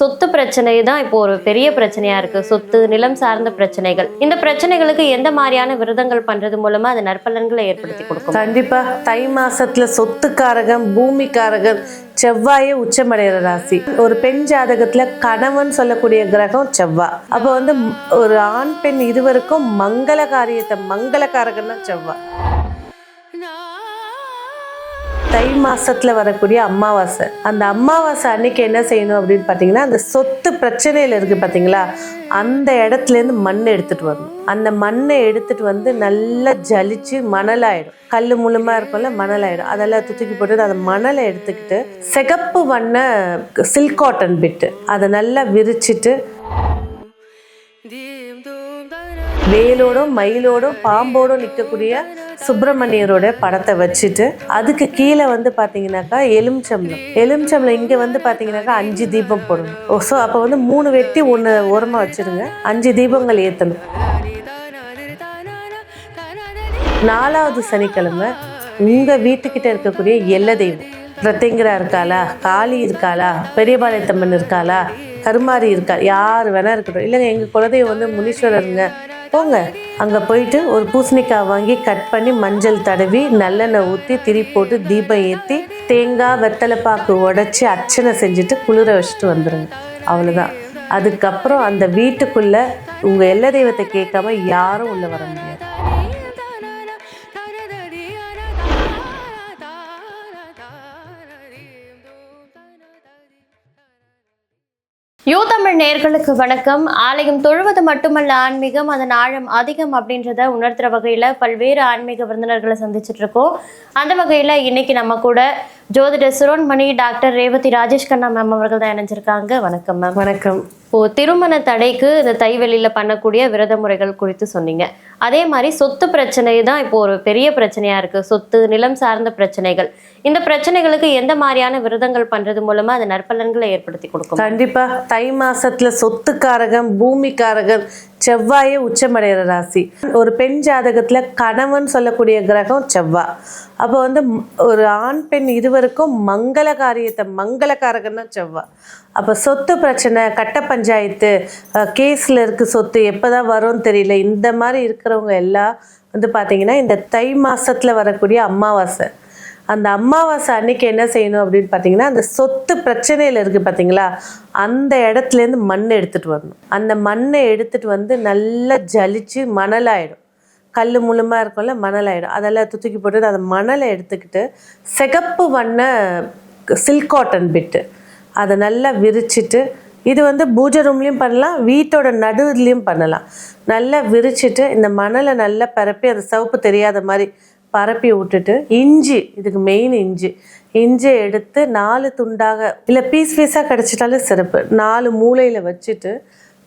சொத்து பிரச்சனை தான் இப்போ ஒரு பெரிய பிரச்சனையா இருக்கு. சொத்து நிலம் சார்ந்த பிரச்சனைகள். இந்த பிரச்சனைகளுக்கு எந்த மாதிரியான விரதங்கள் பண்றது மூலமா அது நற்பலன்களை ஏற்படுத்தி கொடுக்கும்? கண்டிப்பா. தை மாசத்துல சொத்துக்காரகம் பூமிக்காரகன் செவ்வாயே உச்சமடைகிற ராசி. ஒரு பெண் ஜாதகத்துல கணவன் சொல்லக்கூடிய கிரகம் செவ்வாய் அப்போ வந்து ஒரு ஆண் பெண் இருவருக்கும் மங்கள காரியத்தை மங்களகாரகன் காரகம்னா செவ்வாய் தை மாசத்துல வரக்கூடிய அமாவாசை அந்த அமாவாசை அன்னைக்கு என்ன செய்யணும் அப்படின்னு பார்த்தீங்கன்னா அந்த சொத்து பிரச்சனையில இருக்கு பார்த்தீங்களா? அந்த இடத்துல இருந்து மண் எடுத்துட்டு வரணும். அந்த மண்ணை எடுத்துட்டு வந்து நல்லா ஜலிச்சு மணலாயிடும். கல் முழுமா இருக்கும்ல மணலாயிடும். அதெல்லாம் தூக்கி போட்டு அந்த மணலை எடுத்துக்கிட்டு சிகப்பு வண்ண சில்க் காட்டன் பிட்டு அதை நல்லா விரிச்சிட்டு வேலோடும் மயிலோடும் பாம்போடும் நிற்கக்கூடிய சுப்பிரமணியரோட படத்தை வச்சுட்டு அதுக்கு கீழே வந்து பார்த்தீங்கன்னாக்கா எலுமிச்சம்பளம் எலுமிச்சம்பளம் இங்கே வந்து பார்த்தீங்கன்னாக்கா அஞ்சு தீபம் போடணும். ஓ ஸோ அப்போ வந்து மூணு வெட்டி ஒன்று ஓரமாக வச்சுருங்க. அஞ்சு தீபங்கள் ஏற்றணும் நாலாவது சனிக்கிழமை உங்கள் வீட்டுக்கிட்ட இருக்கக்கூடிய எல்ல தெய்வம். பிரத்திங்கரா இருக்காளா? காளி இருக்காளா? பெரியபாளையத்தம்மன் இருக்காளா? கருமாரி இருக்கா? யார் வேணா இருக்கட்டும். இல்லைங்க எங்கள் குலதெய்வம் வந்து முனீஸ்வரருங்க. போங்க. அங்கே போயிட்டு ஒரு பூசணிக்காய் வாங்கி கட் பண்ணி மஞ்சள் தடவி நல்லெண்ணெய் ஊற்றி திரி போட்டு தீபம் ஏற்றி தேங்காய் வெத்தலைப்பாக்கு உடச்சி அர்ச்சனை செஞ்சுட்டு குளிர வச்சுட்டு வந்துடுங்க அவ்வளோதான் அதுக்கப்புறம் அந்த வீட்டுக்குள்ளே உங்கள் எல்ல தெய்வத்தை கேட்காம யாரும் உள்ளே வர முடியாது. யூ தமிழ் நேர்களுக்கு வணக்கம். ஆலயம் தொழுவது மட்டுமல்ல ஆன்மீகம் அதன் ஆழம் அதிகம் அப்படின்றத உணர்த்துற வகையில பல்வேறு ஆன்மீக விருந்தினர்களை சந்திச்சுட்டு இருக்கோம். அந்த வகையில இன்னைக்கு நம்ம கூட ஜோதிட சிரோன்மணி டாக்டர் ரேவதி ராஜேஷ் கண்ணா மேம் அவர்கள் தான் இணைஞ்சிருக்காங்க. வணக்கம் மேம் வணக்கம். இப்போ திருமண தடைக்கு இந்த தைவெளியில பண்ணக்கூடிய விரத முறைகள் குறித்து சொன்னீங்க. அதே மாதிரி சொத்து பிரச்சனை தான் இப்போ ஒரு பெரிய பிரச்சனையா இருக்கு. சொத்து நிலம் சார்ந்த பிரச்சனைகள். இந்த பிரச்சனைகளுக்கு எந்த மாதிரியான விரதங்கள் பண்றது மூலமா அது நற்பலன்களை ஏற்படுத்தி கொடுக்கும்? கண்டிப்பா. தை மாசத்துல சொத்துக்காரகன் பூமிக்காரகன் செவ்வாயே உச்சமடைகிற ராசி. ஒரு பெண் ஜாதகத்துல கணவன் சொல்லக்கூடிய கிரகம் செவ்வா. அப்போ வந்து ஒரு ஆண் பெண் இருவருக்கும் மங்கள காரியத்தை மங்களக்காரகன்னா செவ்வா. செவ்வாய் அப்போ சொத்து பிரச்சனை கட்ட பஞ்சாயத்து கேஸில் இருக்கு சொத்து எப்போதான் வரும்னு தெரியல. இந்த மாதிரி இருக்கிறவங்க எல்லாம் வந்து பார்த்தீங்கன்னா இந்த தை மாசத்துல வரக்கூடிய அமாவாசை. அந்த அமாவாசை அன்னைக்கு என்ன செய்யணும் அப்படின்னு பார்த்தீங்கன்னா அந்த சொத்து பிரச்சனையில் இருக்குது பார்த்தீங்களா? அந்த இடத்துலேருந்து மண் எடுத்துகிட்டு வரணும். அந்த மண்ணை எடுத்துகிட்டு வந்து நல்லா ஜலிச்சு மணலாயிடும். கல் மூலமாக இருக்கும்ல மணலாயிடும். அதெல்லாம் தூக்கி போட்டு அந்த மணலை எடுத்துக்கிட்டு சிகப்பு வண்ண சில்க் காட்டன் பிட்டு அதை நல்லா விரிச்சிட்டு இது வந்து பூஜை ரூம்லேயும் பண்ணலாம் வீட்டோட நடுவுலையும் பண்ணலாம். நல்லா விரிச்சிட்டு இந்த மணலை நல்லா பரப்பி அந்த சிவப்பு தெரியாத மாதிரி பரப்பி விட்டுட்டு இஞ்சி இதுக்கு மெயின் இஞ்சி. இஞ்சி எடுத்து நாலு துண்டாக இல்லை பீஸ் பீஸாக கிடச்சிட்டாலும் சிறப்பு. நாலு மூலையில் வச்சுட்டு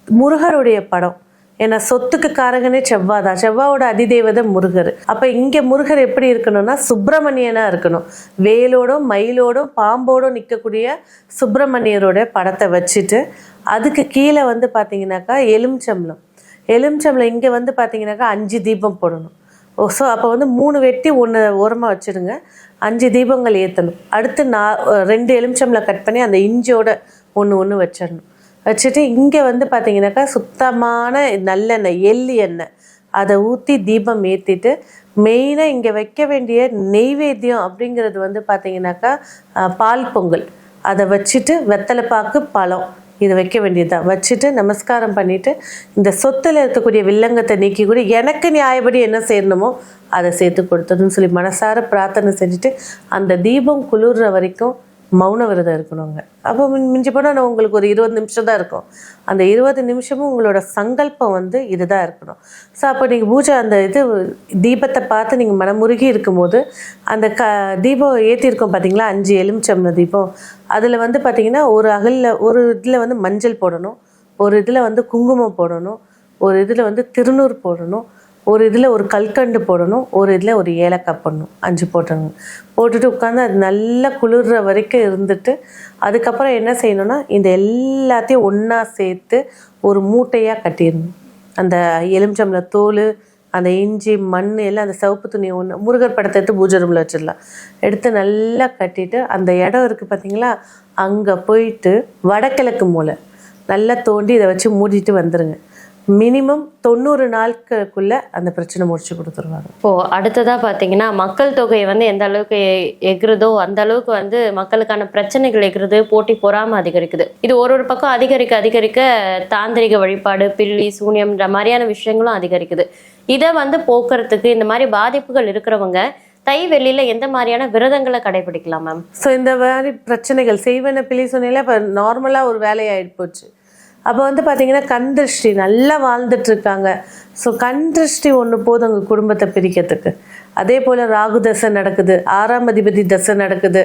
முருகருடைய படம். ஏன்னா சொத்துக்கு காரகனே செவ்வாதான் தான் செவ்வாயோட அதிதேவதை முருகர். அப்போ இங்கே முருகர் எப்படி இருக்கணும்னா சுப்பிரமணியனாக இருக்கணும். வேலோடும் மயிலோடும் பாம்போடும் நிற்கக்கூடிய சுப்பிரமணியரோட படத்தை வச்சுட்டு அதுக்கு கீழே வந்து பார்த்தீங்கன்னாக்கா எலுமிச்சம்பளம் எலுமிச்சம்பளம் இங்கே வந்து பார்த்தீங்கன்னாக்கா அஞ்சு தீபம் போடணும். ஸோ அப்போ வந்து மூணு வெட்டி ஒன்று ஓரமாக வச்சுருங்க அஞ்சு தீபங்கள் ஏற்றணும் அடுத்து நான் ரெண்டு எலுமிச்சம்பளம் கட் பண்ணி அந்த இஞ்சியோட ஒன்று ஒன்று வச்சிடணும். வச்சுட்டு இங்கே வந்து பார்த்தீங்கன்னாக்கா சுத்தமான நல்லெண்ணெய் எள்ளி எண்ணெய். அதை ஊற்றி தீபம் ஏற்றிட்டு மெயினாக இங்கே வைக்க வேண்டிய நெய்வேத்தியம் அப்படிங்கிறது வந்து பார்த்திங்கனாக்கா பால் பொங்கல். அதை வச்சுட்டு வெத்தலைப்பாக்கு பழம். இது வைக்க வேண்டியதுதான். வச்சுட்டு நமஸ்காரம் பண்ணிட்டு இந்த சொத்தில் இருக்கக்கூடிய வில்லங்கத்தை நீக்கி கூட எனக்கு நியாயப்படி என்ன செய்யணுமோ அதை சேர்த்து கொடுத்துருன்னு சொல்லி மனசார பிரார்த்தனை செஞ்சுட்டு அந்த தீபம் குளிர்ற வரைக்கும் மௌன விரதம் இருக்கணுங்க. அப்போ மின் மிஞ்சி போனால் உங்களுக்கு ஒரு இருபது நிமிஷம் தான் இருக்கும். அந்த இருபது நிமிஷமும் உங்களோட சங்கல்பம் வந்து இதுதான் இருக்கணும். ஸோ அப்போ நீங்கள் பூஜை அந்த இது தீபத்தை பார்த்து நீங்கள் மனமுருகி இருக்கும்போது அந்த க தீபம் ஏற்றிருக்கோம் பார்த்தீங்களா அஞ்சு எலுமிச்சம்ன தீபம். அதில் வந்து பார்த்தீங்கன்னா ஒரு அகலில் ஒரு இதில் வந்து மஞ்சள் போடணும். ஒரு இதில் வந்து குங்குமம் போடணும். ஒரு இதில் வந்து திருநூறு போடணும். ஒரு இதில் ஒரு கல்கண்டு போடணும் ஒரு இதில் ஒரு ஏலக்காய் போடணும் அஞ்சு போட்டணும் போட்டுட்டு உட்காந்து அது நல்லா குளிர்ற வரைக்கும் இருந்துட்டு அதுக்கப்புறம் என்ன செய்யணும்னா இந்த எல்லாத்தையும் ஒன்றா சேர்த்து ஒரு மூட்டையாக கட்டிடணும். அந்த எலுமிச்சம்பழ தோல் அந்த இஞ்சி மண் எல்லாம் அந்த சிவப்பு துணி ஒன்று முருகர் படத்தை எடுத்து பூஜை ரூமில் வச்சிடலாம். எடுத்து நல்லா கட்டிட்டு அந்த இடம் இருக்குது பார்த்தீங்களா அங்கே போயிட்டு வடகிழக்கு மூலை நல்லா தோண்டி இதை வச்சு மூடிட்டு வந்துடுங்க மினிமம் தொண்ணூறு நாட்களுக்குள்ள அந்த பிரச்சனை முடிச்சு கொடுத்துருவாங்க. இப்போ அடுத்ததா பாத்தீங்கன்னா மக்கள் தொகை வந்து எந்த அளவுக்கு எகுறுதோ அந்த அளவுக்கு வந்து மக்களுக்கான பிரச்சனைகள் எகுறுது போட்டி பொறாம அதிகரிக்குது. இது ஒரு ஒரு பக்கம் அதிகரிக்க அதிகரிக்க தாந்திரிக வழிபாடு பில்லி சூனியம்ன்ற மாதிரியான விஷயங்களும் அதிகரிக்குது. இதை வந்து போக்குறதுக்கு இந்த மாதிரி பாதிப்புகள் இருக்கிறவங்க தை வெள்ளியில எந்த மாதிரியான விரதங்களை கடைபிடிக்கலாம் மேம்? ஸோ இந்த மாதிரி பிரச்சனைகள் செய்வன பிள்ளை சொன்னீங்களா இப்போ நார்மலாக ஒரு வேலையாயிட்டு போச்சு. அப்போ வந்து பார்த்தீங்கன்னா கண் திருஷ்டி நல்லா வாழ்ந்துட்டுருக்காங்க. ஸோ கண் திருஷ்டி ஒன்று போதும் உங்கள் குடும்பத்தை பிரிக்கிறதுக்கு. அதே போல் ராகு தசை நடக்குது ஆறாம் அதிபதி தசை நடக்குது.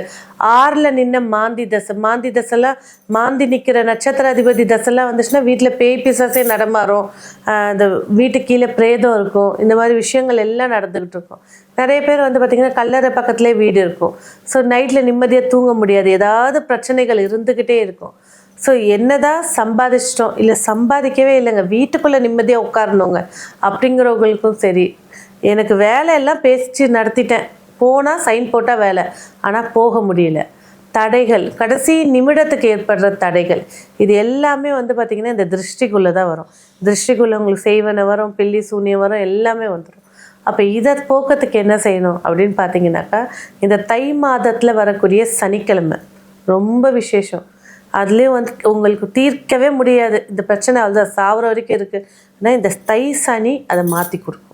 ஆறில் நின்ன மாந்தி தசை மாந்தி தசைலாம் மாந்தி நிற்கிற நட்சத்திர அதிபதி தசைலாம் வந்துச்சுன்னா வீட்டில் பேய் பிசாசே நடமாறும் அந்த வீட்டு கீழே பிரேதம் இருக்கும். இந்த மாதிரி விஷயங்கள் எல்லாம் நடந்துக்கிட்டு இருக்கும் நிறைய பேர் வந்து பார்த்திங்கன்னா கல்லறை பக்கத்துலேயே வீடு இருக்கும். ஸோ நைட்டில் நிம்மதியாக தூங்க முடியாது. ஏதாவது பிரச்சனைகள் இருந்துக்கிட்டே இருக்கும். ஸோ என்னதான் சம்பாதிச்சிட்டோம்? இல்லை சம்பாதிக்கவே இல்லைங்க. வீட்டுக்குள்ளே நிம்மதியாக உட்காரணுங்க. அப்படிங்கிறவங்களுக்கும் சரி. எனக்கு வேலையெல்லாம் பேசிச்சு நடத்திட்டேன். போனால் சைன் போட்டால் வேலை. ஆனால் போக முடியல. தடைகள். கடைசி நிமிடத்துக்கு ஏற்படுற தடைகள். இது எல்லாமே வந்து பார்த்திங்கன்னா இந்த திருஷ்டிக்குள்ளே தான் வரும். திருஷ்டிக்குள்ளே உங்களுக்கு செய்வனை வரும் பில்லி சூனியம் வரும் எல்லாமே வந்துடும் அப்போ இதை போக்கத்துக்கு என்ன செய்யணும் அப்படின்னு பார்த்தீங்கன்னாக்கா இந்த தை மாதத்தில் வரக்கூடிய சனிக்கிழமை. ரொம்ப விசேஷம். அதுலேயும் வந்து உங்களுக்கு தீர்க்கவே முடியாது. இந்த பிரச்சனை அது சாவர வரைக்கும் இருக்குது ஆனால் இந்த தை சனி அதை மாற்றி கொடுக்கும்.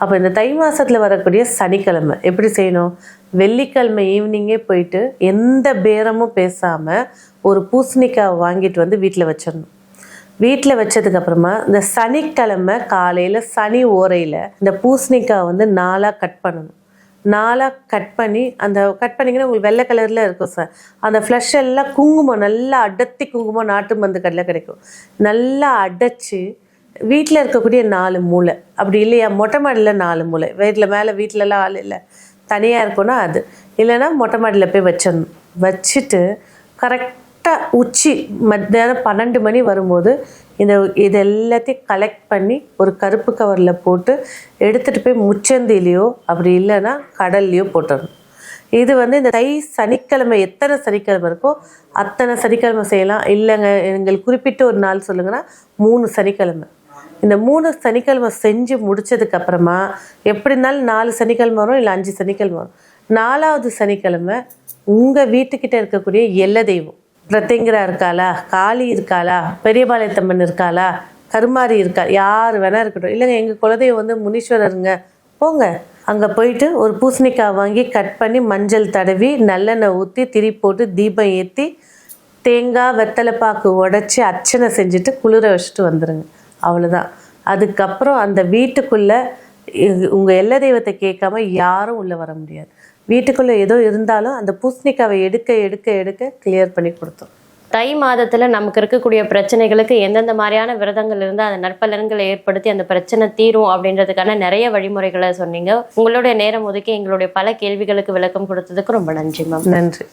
அப்போ இந்த தை மாதத்தில் வரக்கூடிய சனிக்கிழமை எப்படி செய்யணும்? வெள்ளிக்கிழமை ஈவினிங்கே போயிட்டு எந்த பேரமும் பேசாமல் ஒரு பூசணிக்காய் வாங்கிட்டு வந்து வீட்டில் வச்சிடணும். வீட்டில் வச்சதுக்கப்புறமா இந்த சனிக்கிழமை காலையில் சனி ஓரையில் இந்த பூசணிக்காய் வந்து நாளாக கட் பண்ணணும். நாலாக கட் பண்ணி அந்த கட் பண்ணிங்கன்னா உங்களுக்கு வெள்ளை கலரில் இருக்கும் சார் அந்த ஃப்ளஷ் எல்லாம் குங்குமம் நல்லா அடர்த்தி குங்குமம் நாட்டு மருந்து கடையில் கிடைக்கும். நல்லா அடைச்சி வீட்டில் இருக்கக்கூடிய நாலு மூளை. அப்படி இல்லையா? மொட்டை மாடியில் நாலு மூளை. வீட்டில் மேலே வீட்டிலலாம் ஆள் இல்லை. தனியாக இருக்கும்னா அது. இல்லைன்னா மொட்டை மாடியில் போய் வச்சிடணும். வச்சுட்டு கரெக்ட் கரெக்டாக உச்சி மத்தியானம் பன்னெண்டு மணி வரும்போது இந்த இது எல்லாத்தையும் கலெக்ட் பண்ணி ஒரு கருப்பு கவரில் போட்டு எடுத்துகிட்டு போய் முச்சந்திலையோ அப்படி இல்லைன்னா கடல்லையோ போட்டுடணும் இது வந்து இந்த தை சனிக்கிழமை எத்தனை சனிக்கிழமை இருக்கோ அத்தனை சனிக்கிழமை செய்யலாம். இல்லைங்க எங்களுக்கு குறிப்பிட்ட ஒரு நாள் சொல்லுங்கன்னா மூணு சனிக்கிழமை. இந்த மூணு சனிக்கிழமை செஞ்சு முடிச்சதுக்கு அப்புறமா எப்படி இருந்தாலும் நாலு சனிக்கிழமை வரும் இல்லை அஞ்சு சனிக்கிழமை வரும். நாலாவது சனிக்கிழமை உங்கள் வீட்டுக்கிட்ட இருக்கக்கூடிய எல்ல தெய்வம். பிரத்யங்கரா இருக்காளா? காளி இருக்காளா? பெரியபாளையத்தம்மன் இருக்காளா? கருமாரி இருக்கா? யார் வேணா இருக்கட்டும். இல்லைங்க எங்கள் குலதெய்வம் வந்து முனீஸ்வரருங்க. போங்க. அங்கே போயிட்டு ஒரு பூசணிக்காய் வாங்கி கட் பண்ணி மஞ்சள் தடவி நல்லெண்ணெய் ஊற்றி திரி போட்டு தீபம் ஏற்றி தேங்காய் வெத்தலைப்பாக்கு உடச்சி அர்ச்சனை செஞ்சுட்டு குளிர வச்சுட்டு வந்துடுங்க அவ்வளோதான் அதுக்கப்புறம் அந்த வீட்டுக்குள்ளே உங்கள் எல்ல தெய்வத்தை கேட்காம யாரும் உள்ளே வர முடியாது. வீட்டுக்குள்ளே ஏதோ இருந்தாலும் அந்த பூசணிக்காவை எடுக்க எடுக்க எடுக்க கிளியர் பண்ணி கொடுத்தோம். தை மாதத்துல நமக்கு இருக்கக்கூடிய பிரச்சனைகளுக்கு எந்தெந்த மாதிரியான விரதங்கள் இருந்தால் அந்த நற்பலன்களை ஏற்படுத்தி அந்த பிரச்சனை தீரும் அப்படின்றதுக்கான நிறைய வழிமுறைகளை சொன்னீங்க. உங்களுடைய நேரம் ஒதுக்கி எங்களுடைய பல கேள்விகளுக்கு விளக்கம் கொடுத்ததுக்கு ரொம்ப நன்றி மேம் நன்றி.